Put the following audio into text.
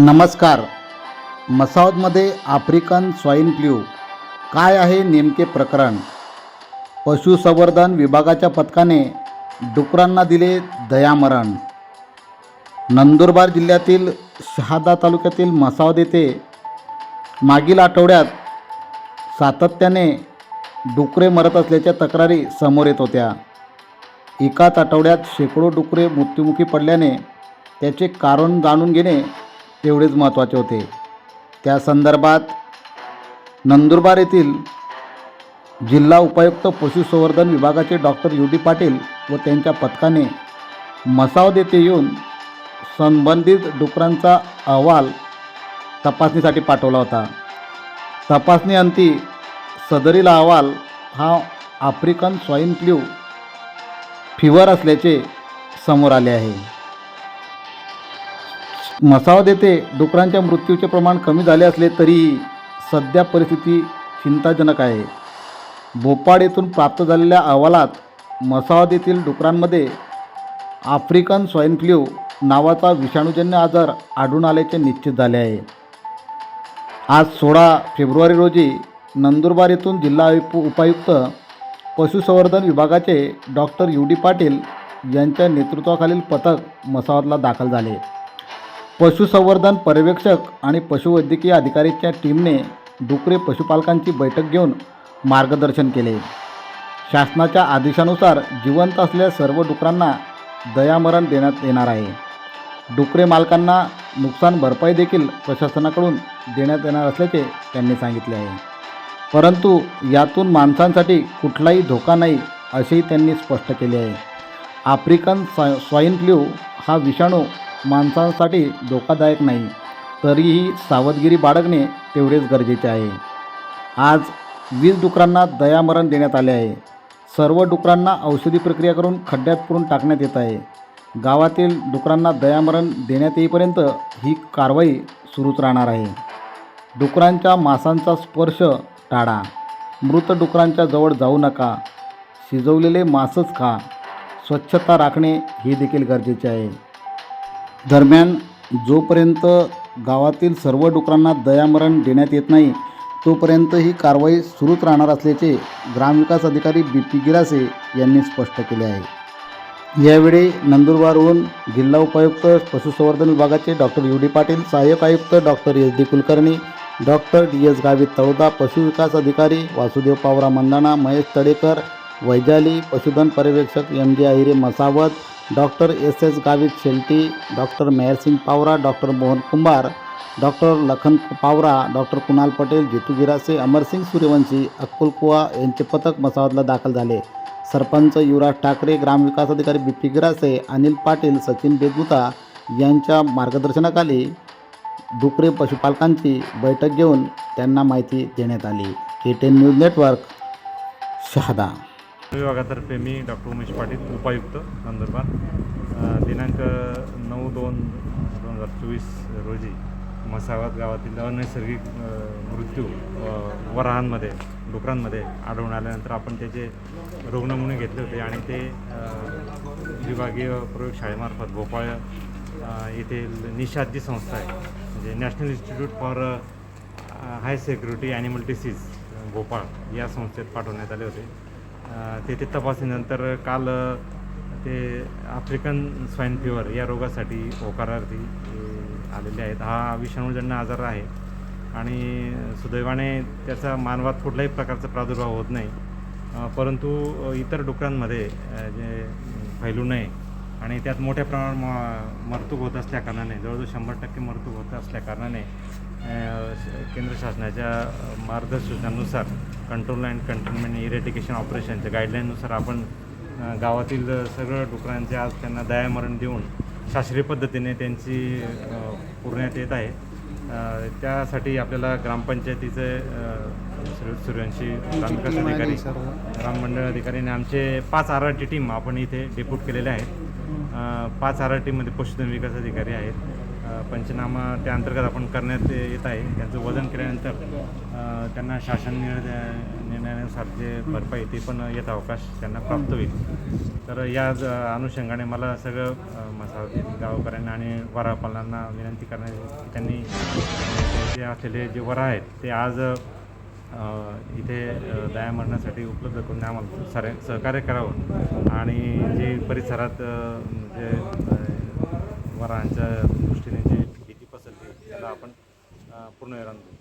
नमस्कार. मसावदमध्ये African swine flu काय आहे नेमके प्रकरण? पशुसंवर्धन विभागाच्या पथकाने डुकरांना दिले दयामरण. नंदुरबार जिल्ह्यातील शहादा तालुक्यातील मसावद येथे मागील आठवड्यात सातत्याने डुकरे मरत असल्याच्या तक्रारी समोर येत होत्या. एकाच आठवड्यात शेकडो डुकरे मृत्युमुखी पडल्याने त्याचे कारण जाणून घेणे तेवढेच महत्त्वाचे होते. त्या संदर्भात नंदुरबार येथील जिल्हा उपायुक्त पशुसंवर्धन विभागाचे डॉक्टर यू डी पाटील व त्यांच्या पथकाने मसावद येथे येऊन संबंधित डुकरांचा अहवाल तपासणीसाठी पाठवला होता. तपासणीअंती सदरील अहवाल हा आफ्रिकन स्वाईन फ्ल्यू फिवर असल्याचे समोर आले आहे. मसावद येथे डुकरांच्या मृत्यूचे प्रमाण कमी झाले असले तरीही सध्या परिस्थिती चिंताजनक आहे. भोपाळ येथून प्राप्त झालेल्या अहवालात मसावद येथील डुकरांमध्ये आफ्रिकन स्वाईन फ्ल्यू नावाचा विषाणूजन्य आजार आढळून आल्याचे निश्चित झाले आहे. आज सोळा फेब्रुवारी रोजी नंदुरबार येथून जिल्हा उपायुक्त पशुसंवर्धन विभागाचे डॉक्टर यू डी पाटील यांच्या नेतृत्वाखालील पथक मसावदला दाखल झाले. पशुसंवर्धन पर्यवेक्षक आणि पशुवैद्यकीय अधिकारीच्या टीमने डुकरे पशुपालकांची बैठक घेऊन मार्गदर्शन केले. शासनाच्या आदेशानुसार जिवंत असलेल्या सर्व डुकरांना दयामरण देण्यात येणार आहे. डुकरे मालकांना नुकसान भरपाई देखील प्रशासनाकडून देण्यात येणार असल्याचे त्यांनी सांगितले आहे. परंतु यातून माणसांसाठी कुठलाही धोका नाही असेही त्यांनी स्पष्ट केले आहे. आफ्रिकन स्वाईन फ्ल्यू हा विषाणू माणसांसाठी धोकादायक नाही तरीही सावधगिरी बाळगणे तेवढेच गरजेचे आहे. आज वीस डुकरांना दयामरण देण्यात आले आहे. सर्व डुकरांना औषधी प्रक्रिया करून खड्ड्यात पुरून टाकण्यात येत आहे. गावातील डुकरांना दयामरण देण्यात येईपर्यंत ही कारवाई सुरूच राहणार आहे. डुकरांच्या मांसांचा स्पर्श टाळा. मृत डुकरांच्या जवळ जाऊ नका. शिजवलेले मांसच खा. स्वच्छता राखणे हे देखील गरजेचे आहे. दरम्यान जोपर्यंत गावातील सर्व डुकरांना दयामरण देण्यात येत नाही तोपर्यंत ही कारवाई सुरूच राहणार असल्याचे ग्रामविकास अधिकारी बी पी गिरासे यांनी स्पष्ट केले आहे. यावेळी नंदुरबारहून जिल्हा उपायुक्त पशुसंवर्धन विभागाचे डॉक्टर यू डी पाटील सहाय्यक आयुक्त doctor S D Kulkarni doctor D S Gavit Taloda पशुविकास अधिकारी वासुदेव पावरा मंदाणा महेश तडेकर वैजाली पशुधन पर्यवेक्षक M J Ahire Masawat doctor S S Gavit Shelti doctor Mehersing Pawara doctor Mohan Kumbhar doctor Lakhan Pawara doctor Kunal Patel Jitu Girase Amarsing Suryavanshi अक्कुलकुवा यांचे पथक मसावतला दाखल झाले. सरपंच युवराज ठाकरे ग्रामविकास अधिकारी B P Girase Anil Patil Sachin Beguta यांच्या मार्गदर्शनाखाली डुकरे पशुपालकांची बैठक घेऊन त्यांना माहिती देण्यात आली. K ten news network Shahada. विभागातर्फे मी डॉक्टर उमेश पाटील उपायुक्त नंदुरबार दिनांक नऊ दोन दोन हजार चोवीस रोजी मसावत गावातील अनैसर्गिक मृत्यू वराहांमध्ये डुकरांमध्ये आढळून आल्यानंतर आपण त्याचे रुग्णमुने घेतले होते आणि ते विभागीय प्रयोगशाळेमार्फत भोपाळ येथील निषाद जी संस्था आहे. म्हणजे national institute for high security animal disease Bhopal या संस्थेत पाठवण्यात आले होते. तेथे तपासणीनंतर काल ते आफ्रिकन स्वाईन फिवर या रोगासाठी होकारार्थी आलेले आहेत. हा विषाणूजन्य आजार आहे. आणि सुदैवाने त्याचा मानवात कुठल्याही प्रकारचा प्रादुर्भाव होत नाही. परंतु इतर डुकरांमध्ये जे फैलू नये आणि त्यात मोठ्या प्रमाणात मरतूक होत असल्याकारणाने जवळजवळ शंभर टक्के मरतूक होत असल्याकारणाने केंद्र शासनाच्या मार्गदर्शनानुसार कंट्रोल अँड कंटेनमेंट इरेटिकेशन ऑपरेशनच्या गाईडलाईननुसार आपण गावातील सर्व डुकरांचे आज त्यांना दयामरण देऊन शास्त्रीय पद्धतीने त्यांची पुरण्यात येत आहे. त्यासाठी आपल्याला ग्रामपंचायतीचे अ, सूर्य- सूर्यवंशी ग्रामविकास अधिकारी ग्राम मंडळ अधिकारी आणि आमचे पाच आर आर टी टीम आपण इथे डेप्यूट केलेले आहेत. पाच आर आर टीमध्ये पशुधन विकास अधिकारी आहेत. पंचनामा त्या अंतर्गत आपण करण्यात येत आहे. त्यांचं वजन केल्यानंतर त्यांना शासन निर्णय निर्णयानुसार जे भरपाई ते पण येत अवकाश त्यांना प्राप्त होईल. तर या अनुषंगाने मला सगळं मसावती गावकऱ्यांना आणि वरापालांना विनंती करण्याची त्यांनी जे असलेले जे वरा आहेत ते आज इथे दया मरण्यासाठी उपलब्ध करून आम्हाला सारे सहकार्य करावं. आणि जे परिसरात जे वरांच्या दृष्टीने जे